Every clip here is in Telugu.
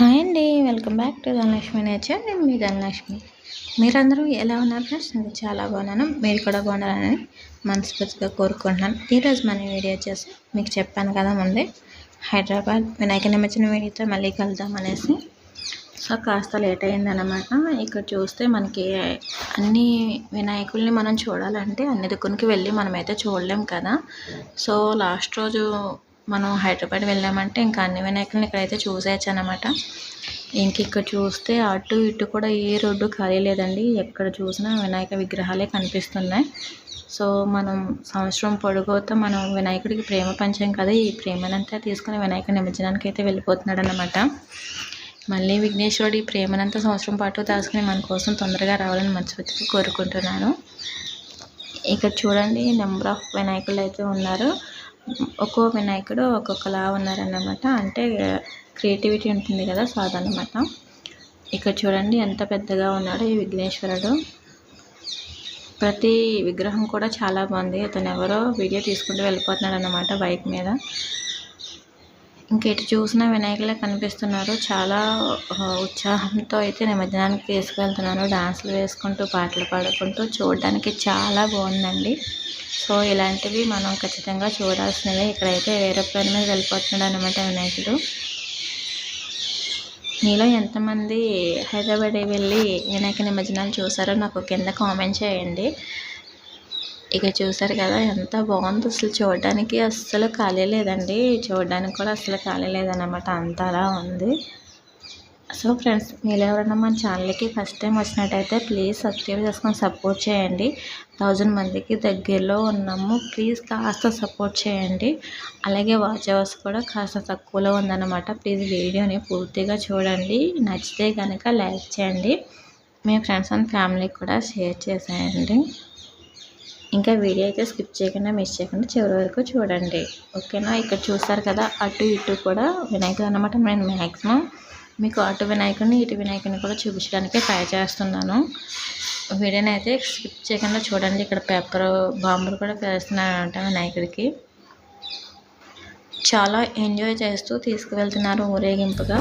హాయ్ అండి welcome back to Dhanalakshmi nature. నేను మీ ధనలక్ష్మి. మీరందరూ ఎలా ఉన్నారు ఫ్రెండ్స్? నేను చాలా బాగున్నాను. మీరు కూడా బాగున్నారని మనస్ఫూర్తిగా కోరుకుంటున్నాను. ఈరోజు మన వీడియో వచ్చేసి మీకు చెప్పాను కదా ముందే హైదరాబాద్ వినాయక నిమజ్జన వీడియోతో మళ్ళీ కలుద్దాం అనేసి. సో కాస్త లేట్ అయిందనమాట ఇక్కడ చూస్తే మనకి అన్ని వినాయకుల్ని మనం చూడాలంటే అన్ని దుక్కునికి వెళ్ళి మనమైతే చూడలేం కదా. సో లాస్ట్ రోజు మనం హైదరాబాద్ వెళ్ళామంటే ఇంకా అన్ని వినాయకులను ఇక్కడైతే చూసేయచ్చు అనమాట ఇంక ఇక్కడ చూస్తే అటు ఇటు కూడా ఏ రోడ్డు ఖాళీ లేదండి. ఎక్కడ చూసినా వినాయక విగ్రహాలే కనిపిస్తున్నాయి. సో మనం సంవత్సరం పొడుగుతో మనం వినాయకుడికి ప్రేమ పంచాం కదా. ఈ ప్రేమనంతా తీసుకుని వినాయక నిమజ్జనానికి అయితే వెళ్ళిపోతున్నాడు అనమాట మళ్ళీ విఘ్నేశ్వరుడి ప్రేమనంతా సంవత్సరం పాటు దాచుకుని మన కోసం తొందరగా రావాలని మనస్ఫూర్తిగా కోరుకుంటున్నాను. ఇక్కడ చూడండి నెంబర్ ఆఫ్ వినాయకులు అయితే ఉన్నారు. ఒక్కో వినాయకుడు ఒక్కొక్కలా ఉన్నారన్నమాట. అంటే క్రియేటివిటీ ఉంటుంది కదా సో అదనమాట ఇక్కడ చూడండి ఎంత పెద్దగా ఉన్నాడు ఈ విఘ్నేశ్వరుడు. ప్రతి విగ్రహం కూడా చాలా బాగుంది. అతను ఎవరో వీడియో తీసుకుంటూ వెళ్ళిపోతున్నాడు అనమాట బైక్ మీద. ఇంకెటు చూసిన వినాయకులే కనిపిస్తున్నారు. చాలా ఉత్సాహంతో అయితే నిమజ్జనానికి తీసుకువెళ్తున్నాను డాన్సులు వేసుకుంటూ పాటలు పాడుకుంటూ చూడడానికి చాలా బాగుందండి. సో ఇలాంటివి మనం ఖచ్చితంగా చూడాల్సినవి. ఇక్కడైతే ఏరోప్లేన్ మీద వెళ్ళిపోతున్నాడు అనమాట వినాయకుడు. మీలో ఎంతమంది హైదరాబాద్ వెళ్ళి వినాయక నిమజ్జనాలు చూసారో నాకు కింద కామెంట్ చేయండి. ఇక చూసారు కదా ఎంత బాగుంది అసలు చూడడానికి. అస్సలు ఖాళీ లేదండి. చూడడానికి కూడా అస్సలు ఖాళీ లేదన్నమాట. అంతలా ఉంది. సో ఫ్రెండ్స్ మీరు ఎవరైనా మన ఛానల్కి ఫస్ట్ టైం వచ్చినట్టయితే ప్లీజ్ సబ్స్క్రైబ్ చేసుకొని సపోర్ట్ చేయండి. థౌజండ్ మందికి దగ్గరలో ఉన్నాము. ప్లీజ్ కాస్త సపోర్ట్ చేయండి. అలాగే వాచ్ అవర్స్ కూడా కాస్త తక్కువలో ఉందన్నమాట. ప్లీజ్ వీడియోని పూర్తిగా చూడండి. నచ్చితే కనుక లైక్ చేయండి. మీ ఫ్రెండ్స్ అండ్ ఫ్యామిలీకి కూడా షేర్ చేసేయండి. ఇంకా వీడియో అయితే స్కిప్ చేయకుండా మిస్ చేయకుండా చివరి వరకు చూడండి. ఓకేనా? ఇక్కడ చూస్తారు కదా అటు ఇటు కూడా వినాయకుడు అనమాట నేను మ్యాక్సిమం మీకు అటు వినాయకుడిని ఇటు వినాయకుడిని కూడా చూపించడానికి ట్రై చేస్తున్నాను. వీడియోని అయితే స్కిప్ చేయకుండా చూడండి. ఇక్కడ పేపర్ బాంబులు కూడా పేస్తున్నారంట వినాయకుడికి. చాలా ఎంజాయ్ చేస్తూ తీసుకువెళ్తున్నారు ఊరేగింపుగా.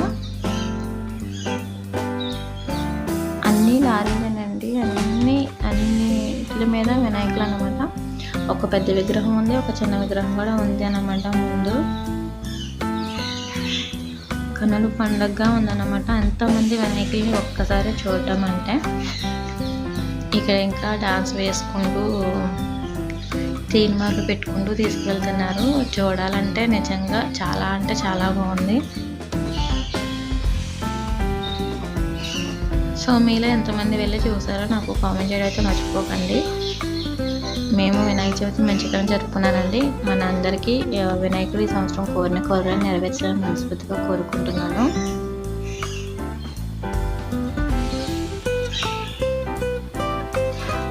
అన్నీ లారీలేనండి. అన్ని అన్నిటి మీద వినాయకులు అనమాట ఒక పెద్ద విగ్రహం ఉంది ఒక చిన్న విగ్రహం కూడా ఉంది అనమాట ముందు. కనులు పండగగా ఉందన్నమాట. ఎంతమంది వినాయకుల్ని ఒక్కసారి చూడటం అంటే ఇక్కడ ఇంకా డాన్స్ వేసుకుంటూ తీన్మార్లు పెట్టుకుంటూ తీసుకెళ్తున్నారు. చూడాలంటే నిజంగా చాలా అంటే చాలా బాగుంది. సో మీలో ఎంతమంది వెళ్ళి చూసారో నాకు కామెంట్ చేయడం అయితే మర్చిపోకండి. మేము వినాయక చవితి మంచిగా జరుపుకున్నానండి. మన అందరికీ వినాయకుడు ఈ సంవత్సరం కోరిన కోరికలు నెరవేర్చాలని మనస్ఫూర్తిగా కోరుకుంటున్నాను.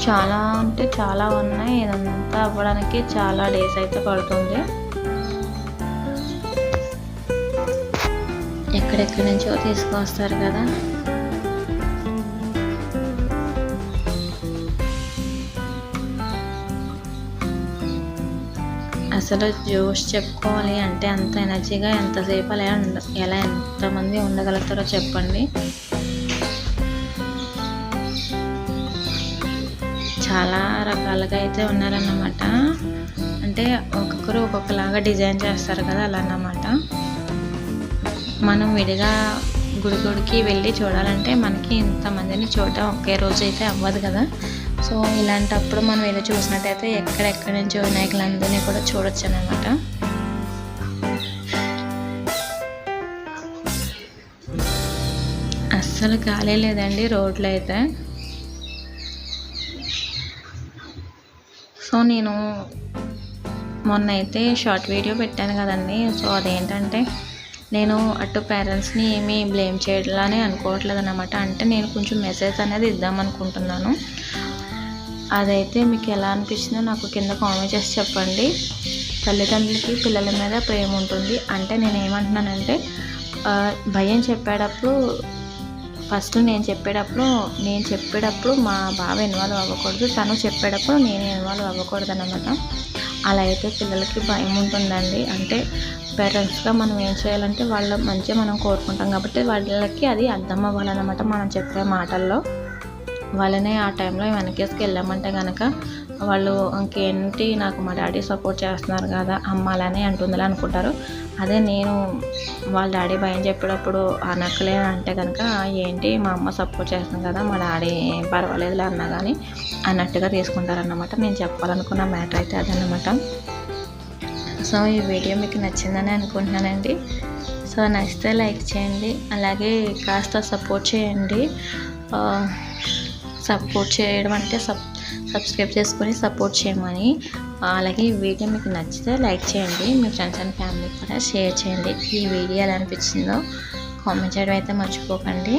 చాలా అంటే చాలా ఉన్నాయి. ఇదంతా అవ్వడానికి చాలా డేస్ అయితే పడుతుంది. ఎక్కడెక్కడి నుంచో తీసుకొస్తారు కదా. అసలు జోష్ చెప్పుకోవాలి అంటే అంత ఎనర్జీగా ఎంతసేపు అలా ఎలా ఎంతమంది ఉండగలుగుతారో చెప్పండి. చాలా రకాలుగా అయితే ఉన్నారన్నమాట. అంటే ఒక్కొక్కరు ఒక్కొక్కలాగా డిజైన్ చేస్తారు కదా అలా అన్నమాట. మనం విడిగా గుడి గుడికి వెళ్ళి చూడాలంటే మనకి ఇంతమందిని చూడటం ఒకే రోజు అయితే అవ్వదు కదా. సో ఇలాంటప్పుడు మనం వెళ్ళి చూసినట్టయితే ఎక్కడెక్కడి నుంచో వినాయకులందరినీ కూడా చూడొచ్చు అనమాట అస్సలు ఖాళీ లేదండి రోడ్లు అయితే. సో నేను మొన్న అయితే షార్ట్ వీడియో పెట్టాను కదండి. సో అదేంటంటే నేను అటు పేరెంట్స్ని ఏమీ బ్లేమ్ చేయడాలని అనుకోవట్లేదు అనమాట అంటే నేను కొంచెం మెసేజ్ అనేది ఇద్దాం అనుకుంటున్నాను అదైతే మీకు ఎలా అనిపించిందో నాకు కింద కామెంట్ చేసి చెప్పండి. తల్లిదండ్రులకి పిల్లల మీద ప్రేమ ఉంటుంది. అంటే నేను ఏమంటున్నానంటే భయం చెప్పేటప్పుడు ఫస్ట్ నేను చెప్పేటప్పుడు నేను చెప్పేటప్పుడు మా బావ ఇన్వాల్వ్ అవ్వకూడదు. తను చెప్పేటప్పుడు నేను ఇన్వాల్వ్ అవ్వకూడదు అనమాట అలా అయితే పిల్లలకి భయం ఉంటుందండి. అంటే పేరెంట్స్గా మనం ఏం చేయాలంటే వాళ్ళ మంచిగా మనం కోరుకుంటాం. కాబట్టి వాళ్ళకి అది అర్థం అవ్వాలన్నమాట మనం చెప్పే మాటల్లో. వాళ్ళని ఆ టైంలో వెనకేసుకు వెళ్ళామంటే కనుక వాళ్ళు ఇంకేంటి నాకు మా డాడీ సపోర్ట్ చేస్తున్నారు కదా అమ్మ అలానే అంటుందిలే అనుకుంటారు. అదే నేను వాళ్ళ డాడీ భయం చెప్పేటప్పుడు అనక్కలే అంటే కనుక ఏంటి మా అమ్మ సపోర్ట్ చేస్తుంది కదా మా డాడీ పర్వాలేదులే అన్నా కానీ అన్నట్టుగా తీసుకుంటారన్నమాట. నేను చెప్పాలనుకున్న మ్యాటర్ అయితే అదన్నమాట. సో ఈ వీడియో మీకు నచ్చిందని అనుకుంటున్నానండి. సో నచ్చితే లైక్ చేయండి అలాగే కాస్త సపోర్ట్ చేయండి. సపోర్ట్ చేయడం అంటే సబ్ సబ్స్క్రైబ్ చేసుకొని సపోర్ట్ చేయమని. అలాగే ఈ వీడియో మీకు నచ్చితే లైక్ చేయండి. మీ ఫ్రెండ్స్ అండ్ ఫ్యామిలీకి కూడా షేర్ చేయండి. ఈ వీడియో ఎలా అనిపించిందో కామెంట్ చేయడం అయితే మర్చిపోకండి.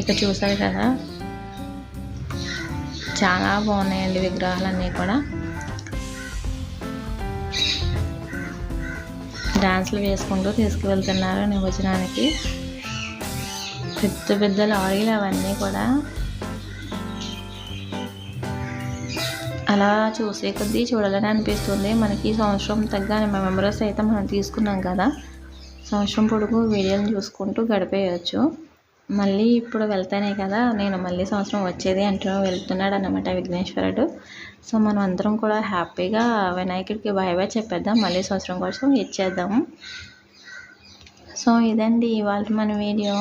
ఇక చూసారు కదా చాలా బాగున్నాయండి విగ్రహాలన్నీ కూడా. డాన్స్లు వేసుకుంటూ తీసుకువెళ్తున్నారు నిమజ్జనానికి. పెద్ద పెద్ద లారీలు అవన్నీ కూడా అలా చూసే కొద్దీ చూడాలని అనిపిస్తుంది. మనకి సంవత్సరం తగ్గ మెమరీస్ అయితే మనం తీసుకున్నాం కదా. సంవత్సరం పొడుగు వీడియోలు చూసుకుంటూ గడిపేయచ్చు. మళ్ళీ ఇప్పుడు వెళ్తానే కదా నేను మళ్ళీ సంవత్సరం వచ్చేది అంటూ వెళ్తున్నాడు అనమాట విఘ్నేశ్వరుడు. సో మనం అందరం కూడా హ్యాపీగా వినాయకుడికి బాయ్ బాయ్ చెప్పేద్దాం. మళ్ళీ సంవత్సరం కోసం ఇచ్చేద్దాము సో ఇదండి ఇవాళ మన వీడియో.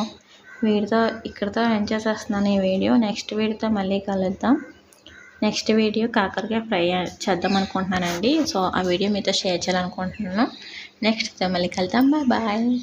వీడితో ఇక్కడితో ఎంజాయ్ చేసేస్తున్నాను ఈ వీడియో. నెక్స్ట్ వీడితో మళ్ళీ కలుద్దాం. నెక్స్ట్ వీడియో కాకరకాయ ఫ్రై చేద్దాం అనుకుంటున్నానండి. సో ఆ వీడియో మీతో షేర్ చేయాలనుకుంటున్నాను. నెక్స్ట్ మళ్ళీ కలుద్దాం. Bye bye.